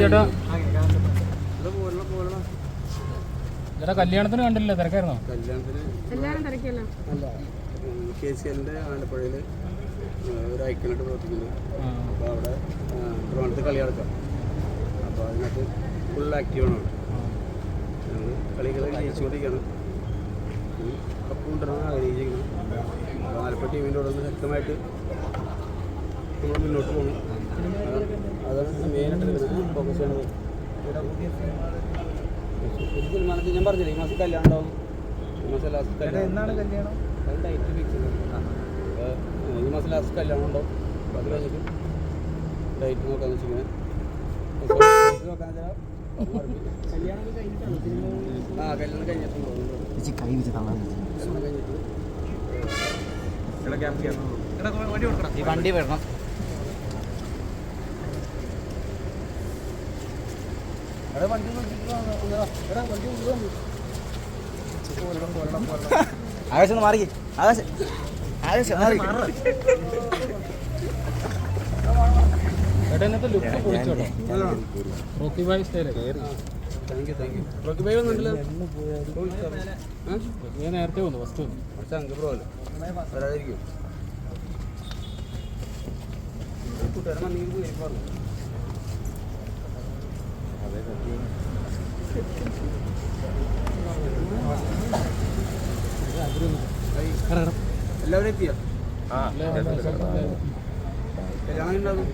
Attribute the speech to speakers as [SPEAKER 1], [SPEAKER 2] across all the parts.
[SPEAKER 1] ചേട്ടാ കല്യാണത്തിന് കണ്ടില്ല? തിരക്കായിരുന്നോ?
[SPEAKER 2] കല്യാണത്തിന് കെ സി ആലപ്പുഴയിൽ ഒരു ഐക്കണായിട്ട് പ്രവർത്തിക്കുന്നുണ്ട്. അപ്പോൾ അവിടെ ട്രിവാണ്ടത്ത് കളി നടക്കാം. അപ്പോൾ അതിനകത്ത് ഫുൾ ആക്റ്റീവാണ് അവിടെ. ഞങ്ങൾ കളികൾ ജയിച്ചുകൊണ്ടിരിക്കുകയാണ്. അപ്പോൾ ആലപ്പുഴ ടീമിന്റെ കൂടെ ഒന്ന് ശക്തമായിട്ട് നമ്മൾ മുന്നോട്ട് പോകണം അതാണ് മെയിനായിട്ട് ഫോക്കസ് ചെയ്യണത്. ഒരു തീരുമാനത്തിൽ ഞാൻ പറഞ്ഞില്ല ഈ മാസം കല്യാണം ഉണ്ടാവും. ഈ മാസം ലാസ്റ്റ് കല്യാണം ഡേറ്റ് ഫിക്സ് ഈ മാസം ലാസ്റ്റ് കല്യാണം ഉണ്ടാവും. അപ്പോൾ അത് കഴിഞ്ഞിട്ട് ഡേറ്റ് നോക്കാന്ന് വെച്ചിരിക്കുന്നത് ആ കല്യാണം കഴിഞ്ഞിട്ടുണ്ടോ കല്യാണം കഴിഞ്ഞിട്ട്
[SPEAKER 3] ഈ വണ്ടി വിടണം.
[SPEAKER 2] എടാ വണ്ടി നോക്കിയിട്ട് വാ, വന്നെടാ. എടാ വണ്ടി കൊണ്ടുവന്നു
[SPEAKER 3] ആകാശം മാറി ആകാശം. ആകാശം മാറി.
[SPEAKER 1] ബായ് സ്റ്റൈലേ
[SPEAKER 2] thank you thank you Rocky bye വന്നിട്ടില്ല?
[SPEAKER 1] ഞാൻ നേരത്തെ വന്നു ഫസ്റ്റ് വന്നു.
[SPEAKER 2] പക്ഷേ അങ്ക് ബ്രോ അല്ലേ? വരാതിരിക്കും. കൂട്ടുകാരൻ വന്നെങ്കിൽ പോയി പറഞ്ഞു എല്ലാവരും എത്തിയോ? കല്യാണം ഉണ്ടാവും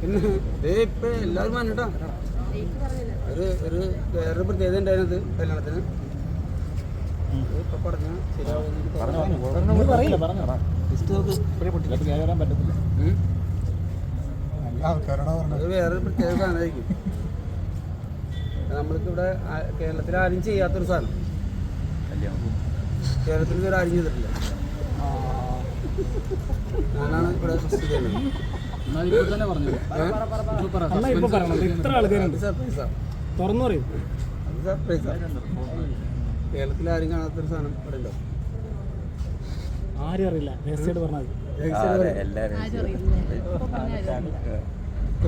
[SPEAKER 2] പിന്നെ ഇപ്പൊ എല്ലാവരും വന്നിട്ടാ. ഒരു ഒരു വേറൊരു പ്രത്യേകത ഉണ്ടായിരുന്നത് കല്യാണത്തിന്? വേറൊരു പ്രത്യേക സാധനമായിരിക്കും. നമ്മൾക്ക് ഇവിടെ കേരളത്തിൽ ആരും ചെയ്യാത്തൊരു സാധനം. കേരളത്തിൽ ഇതുവരെ ആരും ചെയ്തിട്ടില്ല. ഞാനാണ് ഇവിടെ ഫസ്റ്റ് ചെയ്യുന്നത്
[SPEAKER 1] എന്നാ ഇപ്പൊ തന്നെ പറഞ്ഞു. ഇപ്പൊ പറ എന്നാ ഇപ്പൊ പറയണം. ഇത്ര ആൾക്കാരുണ്ട്.
[SPEAKER 2] സർപ്രൈസാ
[SPEAKER 1] തുറന്നു പറയും.
[SPEAKER 2] അത് സർപ്രൈസാ കേരളത്തിൽ ആരും കാണാത്തൊരു സാധനം ഇവിടെ ഉണ്ടാവും
[SPEAKER 1] ആരും അറിയില്ല. രഹസ്യമായിട്ട് പറഞ്ഞാൽ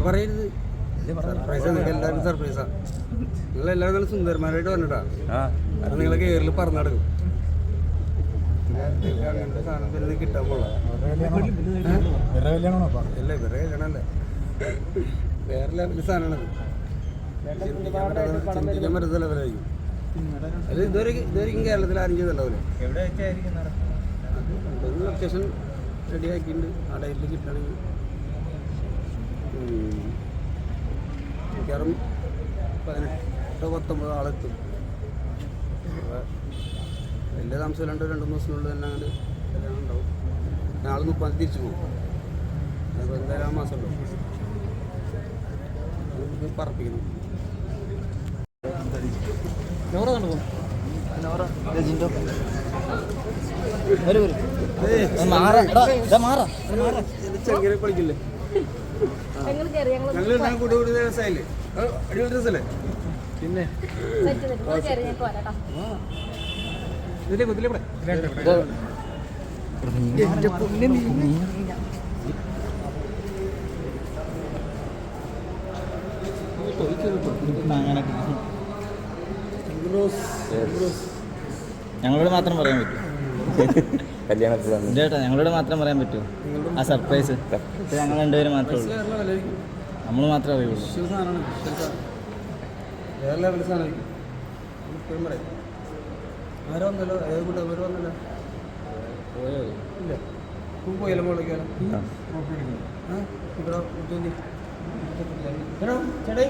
[SPEAKER 2] പറയരുത്. എല്ലാവരും സർപ്രൈസാ നിങ്ങൾ എല്ലാവരും നല്ല സുന്ദരന്മാരായിട്ട് വന്നിട്ടാ. അത് നിങ്ങളെ കേരളിൽ പറഞ്ഞു നടക്കും. പിന്നെ അങ്ങനത്തെ സാധനം വരുന്നത് കിട്ടാൻ പോളാം
[SPEAKER 1] വേറെ കല്യാണമാണോ
[SPEAKER 2] അല്ല ഇവരുടെ കല്യാണമല്ലേ വേറെ ലെവലിൽ സാധനമാണത് ചിന്തിക്കാൻ പറ്റാത്ത ലെവലായിരിക്കും അത് ഇതുവരെ ഇതുവരെയും കേരളത്തിൽ ആരും ചെയ്തിട്ടുണ്ടാവില്ല എന്തെങ്കിലും ലൊക്കേഷൻ റെഡി ആക്കിയിട്ടുണ്ട് ആ ഡേറ്റിൽ കിട്ടണമെങ്കിൽ. മിക്കവാറും പതിനെട്ടോ പത്തൊമ്പതോ ആളെത്തും വലിയ താമസമില്ലാണ്ട് രണ്ട് മൂന്ന് ദിവസത്തിനുള്ളിൽ തന്നെ അങ്ങനെ കല്യാണം ഉണ്ടാവും. നാളെ മുപ്പാം തീയതി തിരിച്ചു പോകും. അപ്പോൾ എന്തായാലും ആ മാസം ഉണ്ടാവും. പറപ്പിക്കുന്നു.
[SPEAKER 1] നോറ കണ്ടു? പോകും
[SPEAKER 3] രജിൻഡോ വരൂ വരൂ. മാറാ. മാറാ.
[SPEAKER 2] ഇത് ചെറുങ്ങനെ കളിക്കില്ലേ?
[SPEAKER 4] ഞങ്ങൾ കയറി ഞങ്ങൾ
[SPEAKER 2] ഞങ്ങൾ എല്ലാം കൂടി കൂടി രസമായില്ലേ അത് അടിപൊളി രസമല്ലേ പിന്നെ?
[SPEAKER 3] ഞങ്ങളോട് മാത്രം പറയാൻ പറ്റൂ.
[SPEAKER 5] കല്യാണത്തിൽ
[SPEAKER 3] ചേട്ടാ ഞങ്ങളോട് മാത്രം പറയാൻ പറ്റൂ. ആ സർപ്രൈസ്. ഞങ്ങൾ രണ്ടുപേരും മാത്രമേ ഉള്ളൂ. നമ്മൾ മാത്രമേ അറിയുള്ളൂ.
[SPEAKER 2] വേറെ ലെവൽ ഇപ്പോഴും പറയാം ആരോ വന്നല്ലോ ഏത് കൂട്ടം ഇല്ല പോയാലോ ഇവിടെ. എടോ ചേട്ടേ